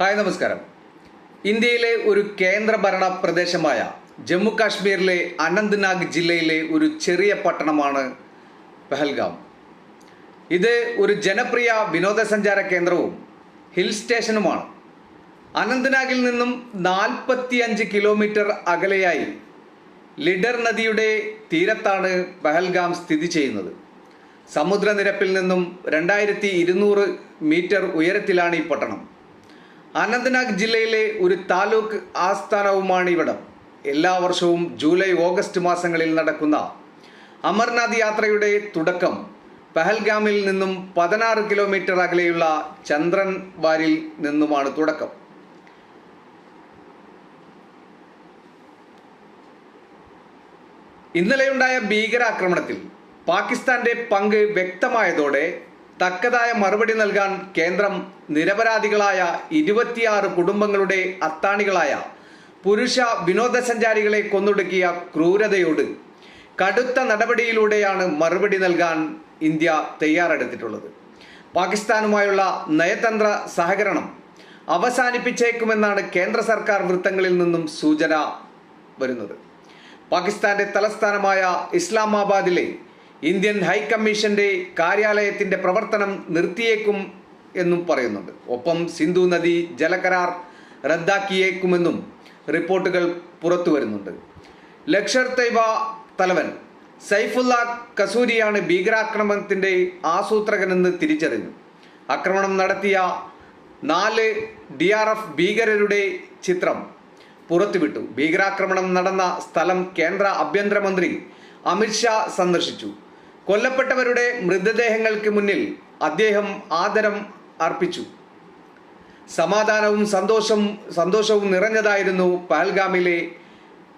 Hi നമസ്കാരം. ഇന്ത്യയിലെ ഒരു കേന്ദ്രഭരണ പ്രദേശമായ ജമ്മു കാശ്മീരിലെ അനന്ത്നാഗ് ജില്ലയിലെ ഒരു ചെറിയ പട്ടണമാണ് പെഹൽഗാം. ഇത് ഒരു ജനപ്രിയ വിനോദസഞ്ചാര കേന്ദ്രവും ഹിൽ സ്റ്റേഷനുമാണ്. അനന്ത്നാഗിൽ നിന്നും നാൽപ്പത്തിയഞ്ച് കിലോമീറ്റർ അകലെയായി ലിഡർ നദിയുടെ തീരത്താണ് പെഹൽഗാം സ്ഥിതി ചെയ്യുന്നത്. സമുദ്രനിരപ്പിൽ നിന്നും രണ്ടായിരത്തി ഇരുന്നൂറ് മീറ്റർ ഉയരത്തിലാണ് ഈ പട്ടണം. അനന്ത്നാഗ് ജില്ലയിലെ ഒരു താലൂക്ക് ആസ്ഥാനവുമാണ് ഇവിടം. എല്ലാ വർഷവും ജൂലൈ ഓഗസ്റ്റ് മാസങ്ങളിൽ നടക്കുന്ന അമർനാഥ് യാത്രയുടെ തുടക്കം പഹൽഗാമിൽ നിന്നും പതിനാറ് കിലോമീറ്റർ അകലെയുള്ള ചന്ദ്രൻ വാരിൽ നിന്നുമാണ് തുടക്കം. ഇന്നലെയുണ്ടായ ഭീകരാക്രമണത്തിൽ പാകിസ്ഥാന്റെ പങ്ക് വ്യക്തമായതോടെ തക്കതായ മറുപടി നൽകാൻ കേന്ദ്രം നിരപരാധികളായ ഇരുപത്തിയാറ് കുടുംബങ്ങളുടെ അത്താണികളായ പുരുഷ വിനോദസഞ്ചാരികളെ കൊന്നൊടുക്കിയ ക്രൂരതയോട് കടുത്ത നടപടിയിലൂടെയാണ് മറുപടി നൽകാൻ ഇന്ത്യ തയ്യാറെടുത്തിട്ടുള്ളത്. പാകിസ്ഥാനുമായുള്ള നയതന്ത്ര സഹകരണം അവസാനിപ്പിച്ചേക്കുമെന്നാണ് കേന്ദ്ര സർക്കാർ വൃത്തങ്ങളിൽ നിന്നും സൂചന വരുന്നത്. പാകിസ്ഥാന്റെ തലസ്ഥാനമായ ഇസ്ലാമാബാദിലെ ഇന്ത്യൻ ഹൈക്കമ്മീഷന്റെ കാര്യാലയത്തിന്റെ പ്രവർത്തനം നിർത്തിയേക്കും എന്നും പറയുന്നുണ്ട്. ഒപ്പം സിന്ധു നദി ജലകരാർ റദ്ദാക്കിയേക്കുമെന്നും റിപ്പോർട്ടുകൾ പുറത്തു വരുന്നുണ്ട്. ലക്ഷർ തൈബ തലവൻ സൈഫുല്ല കസൂരിയാണ് ഭീകരാക്രമണത്തിന്റെ ആസൂത്രകനെന്ന് തിരിച്ചറിഞ്ഞു. ആക്രമണം നടത്തിയ നാല് ഡി ആർ എഫ് ഭീകരരുടെ ചിത്രം പുറത്തുവിട്ടു. ഭീകരാക്രമണം നടന്ന സ്ഥലം കേന്ദ്ര ആഭ്യന്തരമന്ത്രി അമിത്ഷാ സന്ദർശിച്ചു. കൊല്ലപ്പെട്ടവരുടെ മൃതദേഹങ്ങൾക്ക് മുന്നിൽ അദ്ദേഹം ആദരം അർപ്പിച്ചു. സമാധാനവും സന്തോഷം സന്തോഷവും നിറഞ്ഞതായിരുന്നു പാൽഗാമിലെ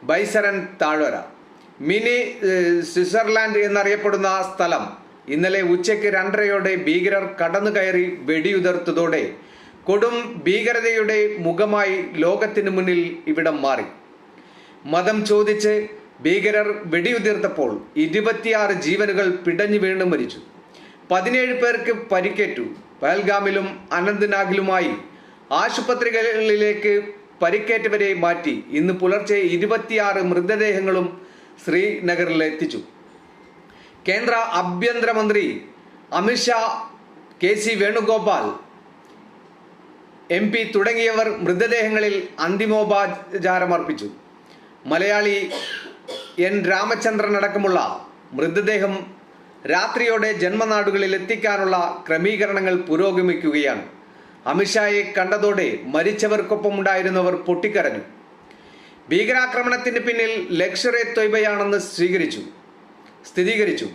ബൈസരൻ താഴ്വര. മിനി സ്വിറ്റ്സർലാൻഡ് എന്നറിയപ്പെടുന്ന സ്ഥലം ഇന്നലെ ഉച്ചയ്ക്ക് രണ്ടരയോടെ ഭീകരർ കടന്നു കയറി വെടിയുതിർത്തതോടെ കൊടും ഭീകരതയുടെ മുഖമായി ലോകത്തിനു മുന്നിൽ ഇവിടം മാറി. മതം ചോദിച്ച് ഭീകരർ വെടിയുതിർത്തപ്പോൾ ഇരുപത്തിയാറ് ജീവനുകൾ പിടഞ്ഞു വീണ് മരിച്ചു. പതിനേഴ് പേർക്ക് പരിക്കേറ്റു. പഹൽഗാമിലും അനന്ത്നാഗിലുമായി ആശുപത്രികളിലേക്ക് പരിക്കേറ്റവരെ മാറ്റി ഇന്ന് പുലർച്ചെ ഇരുപത്തിയാറ് മൃതദേഹങ്ങളും ശ്രീനഗറിൽ എത്തിച്ചു. കേന്ദ്ര ആഭ്യന്തരമന്ത്രി Amit Shah K C Venugopal M P തുടങ്ങിയവർ മൃതദേഹങ്ങളിൽ അന്തിമോപചാരമർപ്പിച്ചു. മലയാളി എൻ രാമചന്ദ്രൻ അടക്കമുള്ള മൃതദേഹം രാത്രിയോടെ ജന്മനാടുകളിൽ എത്തിക്കാനുള്ള ക്രമീകരണങ്ങൾ പുരോഗമിക്കുകയാണ്. അമിത്ഷായെ കണ്ടതോടെ മരിച്ചവർക്കൊപ്പം ഉണ്ടായിരുന്നവർ പൊട്ടിക്കരഞ്ഞു. ഭീകരാക്രമണത്തിന് പിന്നിൽ ലക്ഷറെ തൊയ്ബയാണെന്ന് സ്വീകരിച്ചു. സ്ഥിരീകരിച്ചു.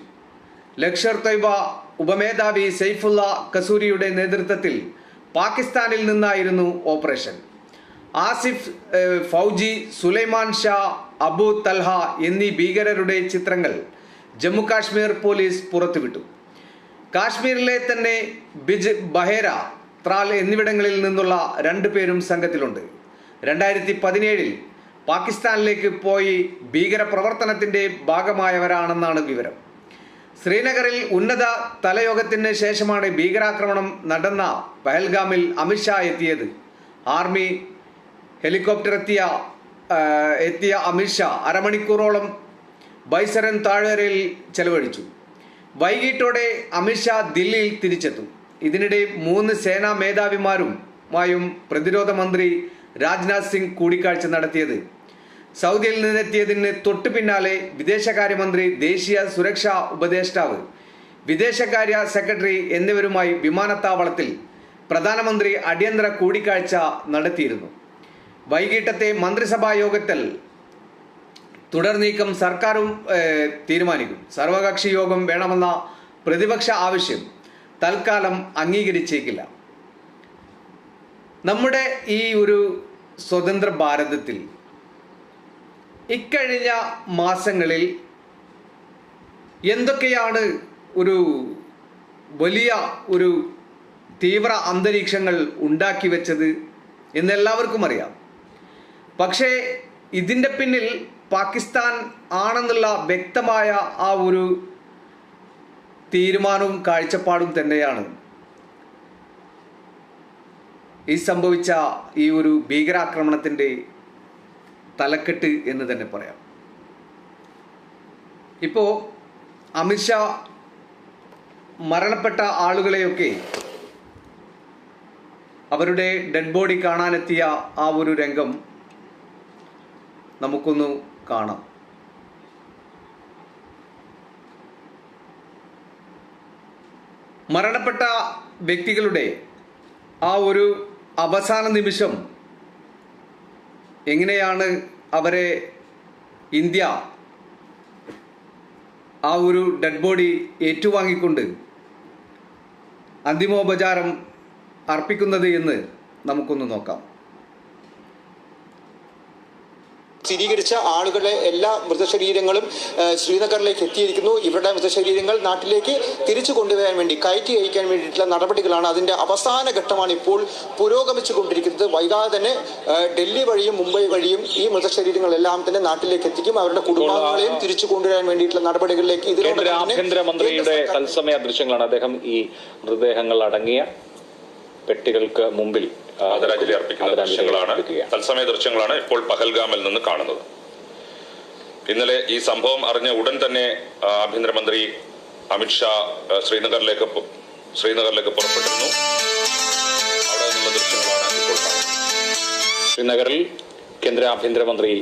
ലക്ഷർ തൊയ്ബ ഉപമേധാവി സെയ്ഫുള്ള കസൂരിയുടെ നേതൃത്വത്തിൽ പാകിസ്ഥാനിൽ നിന്നായിരുന്നു ഓപ്പറേഷൻ. ആസിഫ് ഫൗജി സുലൈമാൻ ഷാ അബു തൽഹ എന്നീ ഭീകരരുടെ ചിത്രങ്ങൾ ജമ്മു കാശ്മീർ പോലീസ് പുറത്തുവിട്ടു. കാശ്മീരിലെ തന്നെ ബിജ് ബഹേര ത്രാൽ എന്നിവിടങ്ങളിൽ നിന്നുള്ള രണ്ടു പേരും സംഘത്തിലുണ്ട്. രണ്ടായിരത്തി പതിനേഴിൽ പാകിസ്ഥാനിലേക്ക് പോയി ഭീകര പ്രവർത്തനത്തിന്റെ ഭാഗമായവരാണെന്നാണ് വിവരം. ശ്രീനഗറിൽ ഉന്നത തലയോഗത്തിന് ശേഷമാണ് ഭീകരാക്രമണം നടന്ന പഹൽഗാമിൽ അമിത്ഷാ എത്തിയത്. ആർമി ഹെലികോപ്റ്റർ എത്തിയ എത്തിയ അമിത്ഷാ അരമണിക്കൂറോളം ബൈസരൻ താഴ്വരയിൽ ചെലവഴിച്ചു. വൈകിട്ടോടെ അമിത്ഷാ ദില്ലിയിൽ തിരിച്ചെത്തും. ഇതിനിടെ മൂന്ന് സേനാ മേധാവിമാരുമായും പ്രതിരോധ മന്ത്രി രാജ്നാഥ് സിംഗ് കൂടിക്കാഴ്ച നടത്തിയത്. സൗദിയിൽ നിന്നെത്തിയതിന് തൊട്ടു പിന്നാലെ വിദേശകാര്യമന്ത്രി ദേശീയ സുരക്ഷാ ഉപദേഷ്ടാവ് വിദേശകാര്യ സെക്രട്ടറി എന്നിവരുമായി വിമാനത്താവളത്തിൽ പ്രധാനമന്ത്രി അടിയന്തര കൂടിക്കാഴ്ച നടത്തിയിരുന്നു. വൈകിട്ടത്തെ മന്ത്രിസഭാ യോഗത്തിൽ തുടർ നീക്കം സർക്കാരും തീരുമാനിക്കും. സർവകക്ഷി യോഗം വേണമെന്ന പ്രതിപക്ഷ ആവശ്യം തൽക്കാലം അംഗീകരിച്ചേക്കില്ല. നമ്മുടെ ഈ ഒരു സ്വതന്ത്ര ഭാരതത്തിൽ ഇക്കഴിഞ്ഞ മാസങ്ങളിൽ എന്തൊക്കെയാണ് ഒരു വലിയ ഒരു തീവ്ര അന്തരീക്ഷങ്ങൾ ഉണ്ടാക്കി വെച്ചത് എന്നെല്ലാവർക്കും അറിയാം. പക്ഷേ ഇതിന്റെ പിന്നിൽ പാകിസ്ഥാൻ ആണെന്നുള്ള വ്യക്തമായ ആ ഒരു തീരുമാനവും കാഴ്ചപ്പാടും തന്നെയാണ്. ഈ സംഭവിച്ച ഈ ഒരു ഭീകരാക്രമണത്തിന്റെ തലക്കെട്ട് എന്ന് തന്നെ പറയാം. ഇപ്പോൾ അമിത്ഷാ മരണപ്പെട്ട ആളുകളെയൊക്കെ അവരുടെ ഡെഡ് ബോഡി കാണാനെത്തിയ ആ ഒരു രംഗം നമുക്കൊന്ന് കാണാം. മരണപ്പെട്ട വ്യക്തികളുടെ ആ ഒരു അവസാന നിമിഷം എങ്ങനെയാണ് അവരെ ഇന്ത്യ ആ ഒരു ഡെഡ് ബോഡി ഏറ്റുവാങ്ങിക്കൊണ്ട് അന്തിമോപചാരം അർപ്പിക്കുന്നത് എന്ന് നമുക്കൊന്ന് നോക്കാം. സ്ഥിരീകരിച്ച ആളുകളെ എല്ലാ മൃതശരീരങ്ങളും ശ്രീനഗറിലേക്ക് എത്തിയിരിക്കുന്നു. ഇവരുടെ മൃതശരീരങ്ങൾ നാട്ടിലേക്ക് തിരിച്ചു കൊണ്ടുവരാൻ വേണ്ടി കയറ്റി അയക്കാൻ വേണ്ടിയിട്ടുള്ള നടപടികളാണ് അതിന്റെ അവസാന ഘട്ടമാണ് ഇപ്പോൾ പുരോഗമിച്ചു കൊണ്ടിരിക്കുന്നത് വൈകാതെ തന്നെ ഡൽഹി വഴിയും മുംബൈ വഴിയും ഈ മൃതശരീരങ്ങളെല്ലാം തന്നെ നാട്ടിലേക്ക് എത്തിക്കും. അവരുടെ കുടുംബങ്ങളെയും തിരിച്ചു കൊണ്ടുവരാൻ വേണ്ടിയിട്ടുള്ള നടപടികളിലേക്ക് ഇതിലൂടെ ആഭ്യന്തരമന്ത്രിയുടെ തത്സമയ ദൃശ്യങ്ങളാണ് അദ്ദേഹം ഈ മൃതദേഹങ്ങൾ അടങ്ങിയ പെട്ടികൾക്ക് മുമ്പിൽ ആദരാഞ്ജലി അർപ്പിക്കുന്ന ദൃശ്യങ്ങളാണ്. തത്സമയ ദൃശ്യങ്ങളാണ് ഇപ്പോൾ പഹൽഗാമിൽ നിന്ന് കാണുന്നത്. ഇന്നലെ ഈ സംഭവം അറിഞ്ഞ ഉടൻ തന്നെ ആഭ്യന്തരമന്ത്രി അമിത്ഷാ ശ്രീനഗറിലേക്ക് ശ്രീനഗറിലേക്ക് പുറപ്പെട്ടിരുന്നു. അവിടെ നിന്നുള്ള ദൃശ്യങ്ങളാണ് ഇപ്പോൾ ശ്രീനഗറിൽ കേന്ദ്ര ആഭ്യന്തരമന്ത്രി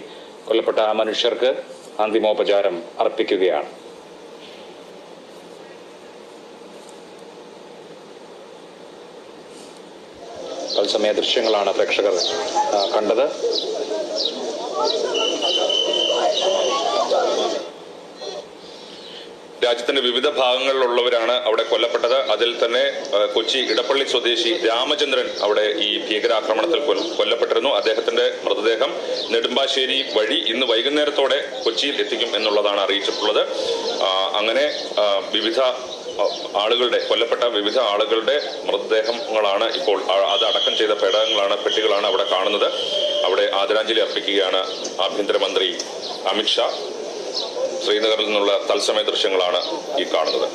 കൊല്ലപ്പെട്ട മനുഷ്യർക്ക് അന്തിമോപചാരം അർപ്പിക്കുകയാണ്. തത്സമയ ദൃശ്യങ്ങളാണ് പ്രേക്ഷകർ കണ്ടത്. രാജ്യത്തിന്റെ വിവിധ ഭാഗങ്ങളിലുള്ളവരാണ് അവിടെ കൊല്ലപ്പെട്ടത്. അതിൽ തന്നെ കൊച്ചി ഇടപ്പള്ളി സ്വദേശി രാമചന്ദ്രൻ അവിടെ ഈ ഭീകരാക്രമണത്തിൽ കൊല്ല- കൊല്ലപ്പെട്ടിരുന്നു. അദ്ദേഹത്തിന്റെ മൃതദേഹം നെടുമ്പാശ്ശേരി വഴി ഇന്ന് വൈകുന്നേരത്തോടെ കൊച്ചിയിൽ എത്തിക്കും എന്നുള്ളതാണ് അറിയിച്ചിട്ടുള്ളത്. അങ്ങനെ വിവിധ ആളുകളുടെ കൊല്ലപ്പെട്ട വിവിധ ആളുകളുടെ മൃതദേഹങ്ങളാണ് ഇപ്പോൾ അത് അടക്കം ചെയ്ത പേടകങ്ങളാണ് പെട്ടികളാണ് അവിടെ കാണുന്നത്. അവിടെ ആദരാഞ്ജലി അർപ്പിക്കുകയാണ് ആഭ്യന്തരമന്ത്രി അമിത്ഷാ ശ്രീനഗറിൽ നിന്നുള്ള തത്സമയ ദൃശ്യങ്ങളാണ് ഈ കാണുന്നത്.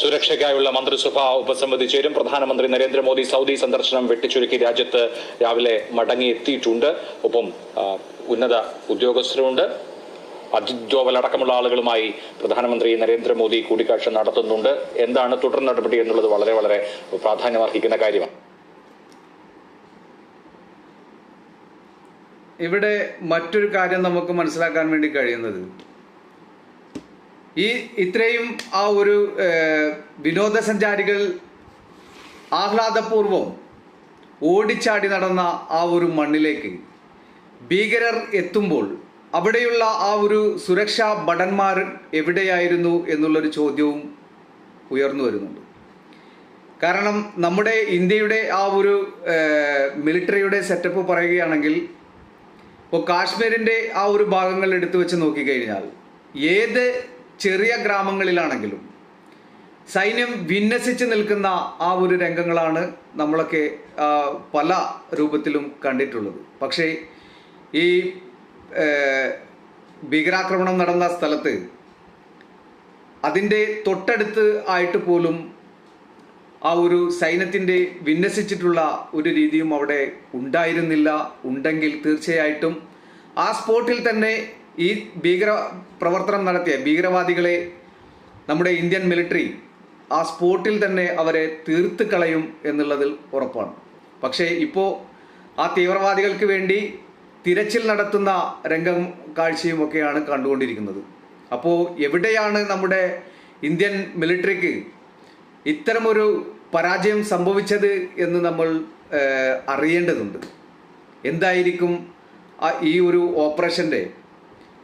സുരക്ഷയ്ക്കായുള്ള മന്ത്രിസഭ ഉപസമിതി ചേരും. പ്രധാനമന്ത്രി നരേന്ദ്രമോദി സൗദി സന്ദർശനം വെട്ടിച്ചുരുക്കി രാജ്യത്ത് രാവിലെ മടങ്ങിയെത്തിയിട്ടുണ്ട്. ഒപ്പം ഉന്നത ഉദ്യോഗസ്ഥരുണ്ട്. അജിത് ഡോവൽ ആളുകളുമായി പ്രധാനമന്ത്രി നരേന്ദ്രമോദി കൂടിക്കാഴ്ച നടത്തുന്നുണ്ട്. എന്താണ് തുടർ നടപടി എന്നുള്ളത് വളരെ വളരെ പ്രാധാന്യമർഹിക്കുന്ന കാര്യമാണ്. ഇവിടെ മറ്റൊരു കാര്യം നമുക്ക് മനസ്സിലാക്കാൻ വേണ്ടി കഴിയുന്നത്. ഈ ഇത്രയും ആ ഒരു വിനോദസഞ്ചാരികൾ ആഹ്ലാദപൂർവം ഓടിച്ചാടി നടന്ന ആ ഒരു മണ്ണിലേക്ക് ഭീകരർ എത്തുമ്പോൾ അവിടെയുള്ള ആ ഒരു സുരക്ഷാ ഭടന്മാർ എവിടെയായിരുന്നു എന്നുള്ളൊരു ചോദ്യവും ഉയർന്നു വരുന്നുണ്ട്. കാരണം നമ്മുടെ ഇന്ത്യയുടെ ആ ഒരു മിലിറ്ററിയുടെ സെറ്റപ്പ് പറയുകയാണെങ്കിൽ ഇപ്പോൾ കാശ്മീരിന്റെ ആ ഒരു ഭാഗങ്ങൾ എടുത്തു വെച്ച് നോക്കിക്കഴിഞ്ഞാൽ ഏത് ചെറിയ ഗ്രാമങ്ങളിലാണെങ്കിലും സൈന്യം വിന്യസിച്ച് നിൽക്കുന്ന ആ ഒരു രംഗങ്ങളാണ് നമ്മളൊക്കെ പല രൂപത്തിലും കണ്ടിട്ടുള്ളത്. പക്ഷേ ഈ ഭീകരാക്രമണം നടന്ന സ്ഥലത്ത് അതിന്റെ തൊട്ടടുത്ത് ആയിട്ട് പോലും ആ ഒരു സൈന്യത്തിന്റെ വിന്യസിച്ചിട്ടുള്ള ഒരു രീതിയും അവിടെ ഉണ്ടായിരുന്നില്ല. ഉണ്ടെങ്കിൽ തീർച്ചയായിട്ടും ആ സ്പോട്ടിൽ തന്നെ ഈ ഭീകര പ്രവർത്തനം നടത്തിയ ഭീകരവാദികളെ നമ്മുടെ ഇന്ത്യൻ മിലിറ്ററി ആ സ്പോട്ടിൽ തന്നെ അവരെ തീർത്ത് കളയും എന്നുള്ളതിൽ ഉറപ്പാണ്. പക്ഷേ ഇപ്പോൾ ആ തീവ്രവാദികൾക്ക് വേണ്ടി തിരച്ചിൽ നടത്തുന്ന രംഗം കാഴ്ചയും ഒക്കെയാണ് കണ്ടുകൊണ്ടിരിക്കുന്നത്. അപ്പോൾ എവിടെയാണ് നമ്മുടെ ഇന്ത്യൻ മിലിറ്ററിക്ക് ഇത്തരമൊരു പരാജയം സംഭവിച്ചത് എന്ന് നമ്മൾ അറിയേണ്ടതുണ്ട്. എന്തായിരിക്കും ഈ ഒരു ഓപ്പറേഷന്റെ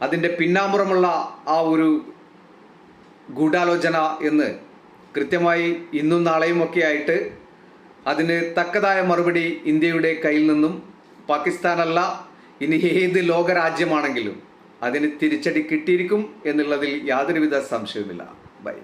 അതിന്റെ പിന്നാമ്പുറമുള്ള ആ ഒരു ഗൂഢാലോചന എന്ന് കൃത്യമായി ഇന്നും നാളെയും ഒക്കെ ആയിട്ട് അതിന് തക്കതായ മറുപടി ഇന്ത്യയുടെ കയ്യിൽ നിന്നും പാകിസ്ഥാനല്ല ഇനി ഏത് ലോകരാജ്യമാണെങ്കിലും അതിന് തിരിച്ചടി കിട്ടിയിരിക്കും എന്നുള്ളതിൽ യാതൊരുവിധ സംശയവുമില്ല. ബൈ.